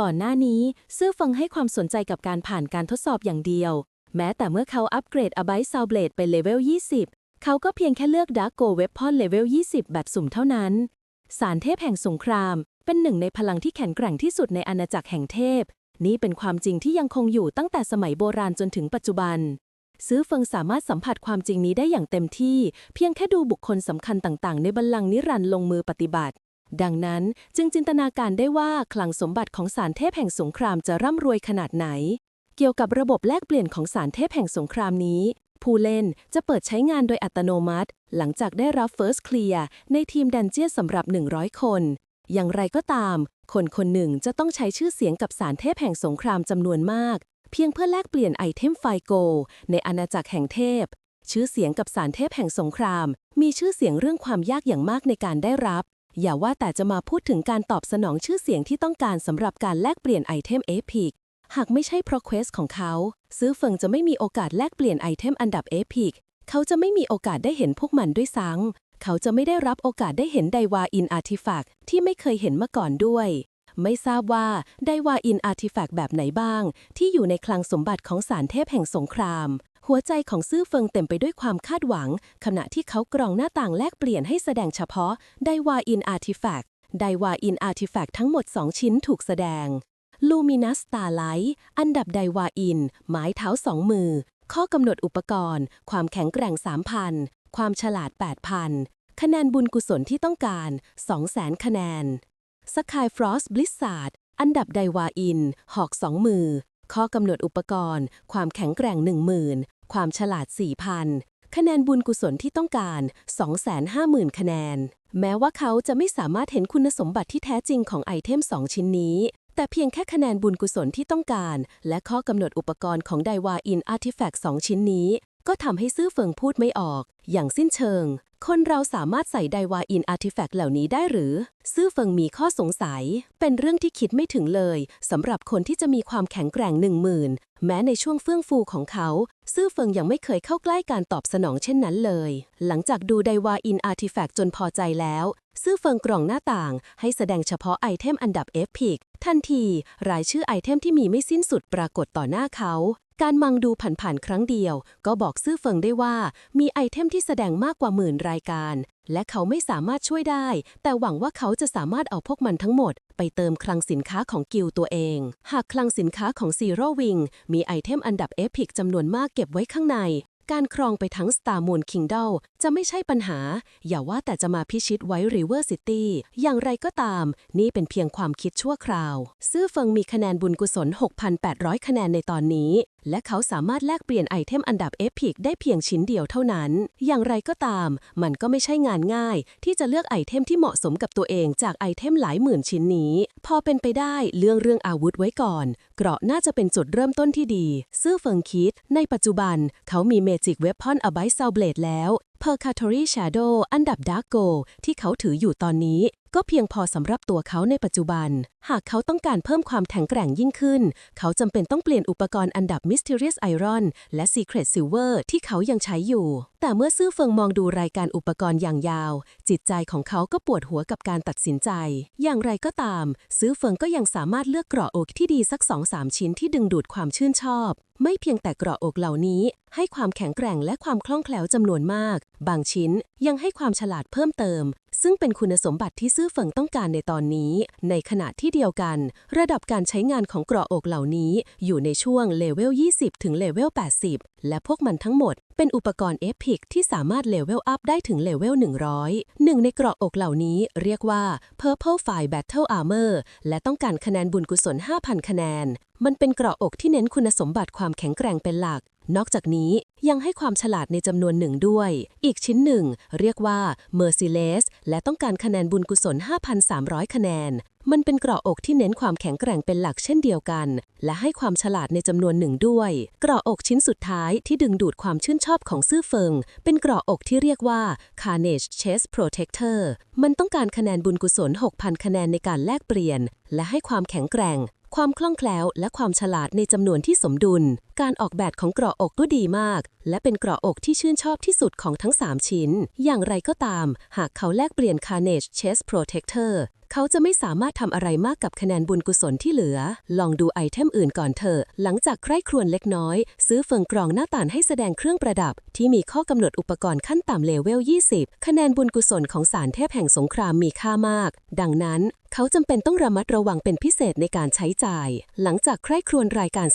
ก่อนหน้านี้ซื่อเฟิงให้ความสนใจกับการผ่านการทดสอบอย่างเดียว แม้แต่เมื่อเขาอัปเกรด a b i t e Soul Blade ไปเลเวล 20 เขาก็เพียงแค่เลือก Dark Go Weapon เลเวล 20 แบบสุ่มเท่านั้น สารเทพแห่งสงคราม เป็นหนึ่งในพลังที่แข็งแกร่งที่สุดในอาณาจักรแห่งเทพ นี่เป็นความจริงที่ยังคงอยู่ตั้งแต่สมัยโบราณจนถึงปัจจุบัน ซื้อเฟิงสามารถสัมผัสความจริงนี้ได้อย่างเต็มที่ เพียงแค่ดูบุคคลสำคัญต่างๆ ในบัลลังก์นิรันดร์ลงมือปฏิบัติ ดังนั้นจึงจินตนาการได้ว่าคลังสมบัติของสารเทพแห่งสงครามจะร่ำรวยขนาดไหน เกี่ยวกับระบบแลกเปลี่ยนของสารเทพแห่งสงครามนี้ ผู้เล่นจะเปิดใช้งานโดยอัตโนมัติ หลังจากได้รับ First Clear ในทีมดันเจียนสำหรับ 100 คน อย่างไรก็ตาม คนคนหนึ่งจะต้องใช้ชื่อเสียงกับสารเทพแห่งสงครามจำนวนมาก เพียงเพื่อแลกเปลี่ยนไอเทมไฟโกลในอาณาจักรแห่งเทพชื่อเสียงกับสารเทพแห่งสงคราม มีชื่อเสียงเรื่องความยากอย่างมากในการได้รับ อย่าว่าแต่จะมาพูดถึงการตอบสนองชื่อเสียงที่ต้องการสำหรับการแลกเปลี่ยนไอเทมเอพิกหากไม่ใช่เพราะเควสของเขา ซื้อเฟิงจะไม่มีโอกาสแลกเปลี่ยนไอเทมอันดับเอพิกเขาจะไม่มีโอกาสได้เห็นพวกมันด้วยซ้ำเขาจะไม่ได้รับโอกาสได้เห็นไดวาอินอาร์ติแฟกที่ไม่เคยเห็นมาก่อนด้วย ไม่ทราบว่าไดวาอินอาร์ติแฟกแบบไหนบ้าง ที่อยู่ในคลังสมบัติของสารเทพแห่งสงคราม หัวใจของซื่อเฟิงเต็มไปด้วยความคาดหวัง ขณะที่เขากรองหน้าต่างแลกเปลี่ยนให้แสดงเฉพาะไดวาอินอาร์ติแฟกต์ไดวาอินอาร์ติแฟกต์ทั้งหมด 2 ชิ้นถูกแสดงลูมินัสตาไลท์อันดับไดวาอิน ไม้เท้าสองมือ ข้อกำหนดอุปกรณ์ ความแข็งแกร่ง 3,000 ความฉลาด 8,000 คะแนนบุญกุศลที่ต้องการ 200,000 คะแนนสกายฟรอสบลิสซาร์ดอันดับไดวาอิน หอกสองมือ ข้อกำหนดอุปกรณ์ ความแข็งแกร่ง 10,000 ความฉลาด 4,000 คะแนนบุญกุศลที่ต้องการ 250,000 คะแนน แม้ว่าเขาจะไม่สามารถเห็นคุณสมบัติที่แท้จริงของไอเทม 2 ชิ้นนี้ แต่เพียงแค่คะแนนบุญกุศลที่ต้องการ และข้อกำหนดอุปกรณ์ของไดวาอินอาร์ติแฟกต์2ชิ้นนี้ ก็ทำให้ซื่อเฟิงพูดไม่ออก อย่างสิ้นเชิง คนเราสามารถใส่ไดวาอินอาร์ติแฟกต์เหล่านี้ได้หรือ ซื่อเฟิงมีข้อสงสัย เป็นเรื่องที่คิดไม่ถึงเลยสำหรับคนที่จะมีความแข็งแกร่งหนึ่งหมื่นแม้ในช่วงเฟื่องฟูของเขา ซื่อเฟิงยังไม่เคยเข้าใกล้การตอบสนองเช่นนั้นเลย หลังจากดูไดวาอินอาร์ติแฟกต์จนพอใจแล้ว ซื่อเฟิงกล่องหน้าต่าง ให้แสดงเฉพาะไอเทมอันดับ F พิกทันที รายชื่อไอเทมที่มีไม่สิ้นสุดปรากฏต่อหน้าเขา การมังดูผ่านๆครั้งเดียว ก็บอกซื่อเฟิงได้ว่า มีไอเทมที่แสดงมากกว่าหมื่นรายการ และเขาไม่สามารถช่วยได้ แต่หวังว่าเขาจะสามารถเอาพวกมันทั้งหมด ไปเติมคลังสินค้าของกิลตัวเอง หากคลังสินค้าของซีโร่วิงมีไอเทมอันดับเอพิกจำนวนมากเก็บไว้ข้างใน การครองไปทั้ง Star Moon Kingdom จะไม่ใช่ปัญหา อย่าว่าแต่จะมาพิชิตไว้ River City อย่างไรก็ตาม นี่เป็นเพียงความคิดชั่วคราว ซื่อเฟิงมีคะแนนบุญกุศล 6,800 คะแนนในตอนนี้ และเขาสามารถแลกเปลี่ยนไอเทมอันดับเอพิกได้เพียงชิ้นเดียวเท่านั้น อย่างไรก็ตาม มันก็ไม่ใช่งานง่าย ที่จะเลือกไอเทมที่เหมาะสมกับตัวเองจากไอเทมหลายหมื่นชิ้นนี้ พอเป็นไปได้เรื่องเรื่องอาวุธไว้ก่อน เกราะน่าจะเป็นจุดเริ่มต้นที่ดี ซื่อเฟิงคิด ในปัจจุบัน เขามีเมจิกเวพอนอไบ t e Soul Blade แล้ว Purgatory Shadow อันดับ Dark Go ที่เขาถืออยู่ตอนนี้ ก็เพียงพอสำหรับตัวเขาในปัจจุบัน หากเขาต้องการเพิ่มความแข็งแกร่งยิ่งขึ้น เขาจำเป็นต้องเปลี่ยนอุปกรณ์อันดับ Mysterious Iron และ Secret Silver ที่เขายังใช้อยู่ แต่เมื่อซื่อเฟิงมองดูรายการอุปกรณ์อย่างยาว จิตใจของเขาก็ปวดหัวกับการตัดสินใจ อย่างไรก็ตาม ซื้อเฟิงก็ยังสามารถเลือกเกราะอกที่ดีสัก2-3ชิ้นที่ดึงดูดความชื่นชอบ ไม่เพียงแต่เกราะอกเหล่านี้ ให้ความแข็งแกร่งและความคล่องแคล่วจำนวนมาก บางชิ้นยังให้ความฉลาดเพิ่มเติม ซึ่งเป็นคุณสมบัติที่ซื่อเฟิงต้องการในตอนนี้ ในขณะที่เดียวกัน ระดับการใช้งานของเกราะอกเหล่านี้ อยู่ในช่วงเลเวล 20 ถึงเลเวล 80 และพวกมันทั้งหมดเป็นอุปกรณ์เอพิกที่สามารถเลเวลอัพได้ถึงเลเวล100 หนึ่งในเกราะอกเหล่านี้เรียกว่า Purple Fire Battle Armor และต้องการคะแนนบุญกุศล 5,000 คะแนนมันเป็นเกราะอกที่เน้นคุณสมบัติความแข็งแกร่งเป็นหลัก นอกจากนี้ยังให้ความฉลาดในจำนวนหนึ่งด้วย อีกชิ้นหนึ่ง เรียกว่า Merciless และต้องการคะแนนบุญกุศล 5,300 คะแนน มันเป็นเกราะอกที่เน้นความแข็งแกร่งเป็นหลักเช่นเดียวกัน และให้ความฉลาดในจำนวนหนึ่งด้วย เกราะอกชิ้นสุดท้ายที่ดึงดูดความชื่นชอบของซื่อเฟิง เป็นเกราะอกที่เรียกว่า Carnage Chest Protector มันต้องการคะแนนบุญกุศล 6,000 คะแนนในการแลกเปลี่ยน และให้ความแข็งแกร่ง ความคล่องแคล่วและความฉลาดในจำนวนที่สมดุล การออกแบบของเกราะอกก็ดีมาก และเป็นเกราะอกที่ชื่นชอบที่สุดของทั้ง 3 ชิ้น อย่างไรก็ตาม หากเขาแลกเปลี่ยน Carnage Chest Protector เขาจะไม่สามารถทำอะไรมากกับคะแนนบุญกุศลที่เหลือ ลองดูไอเทมอื่นก่อนเถอะ หลังจากใคร่ครวญเล็กน้อย ซื้อเฟิงกรองหน้าต่านให้แสดงเครื่องประดับ ที่มีข้อกำหนดอุปกรณ์ขั้นต่ำเลเวล 20 คะแนนบุญกุศลของสารเทพแห่งสงครามมีค่ามาก ดังนั้น เขาจำเป็นต้องระมัดระวังเป็นพิเศษในการใช้จ่าย หลังจากใคร่ครวญรายการ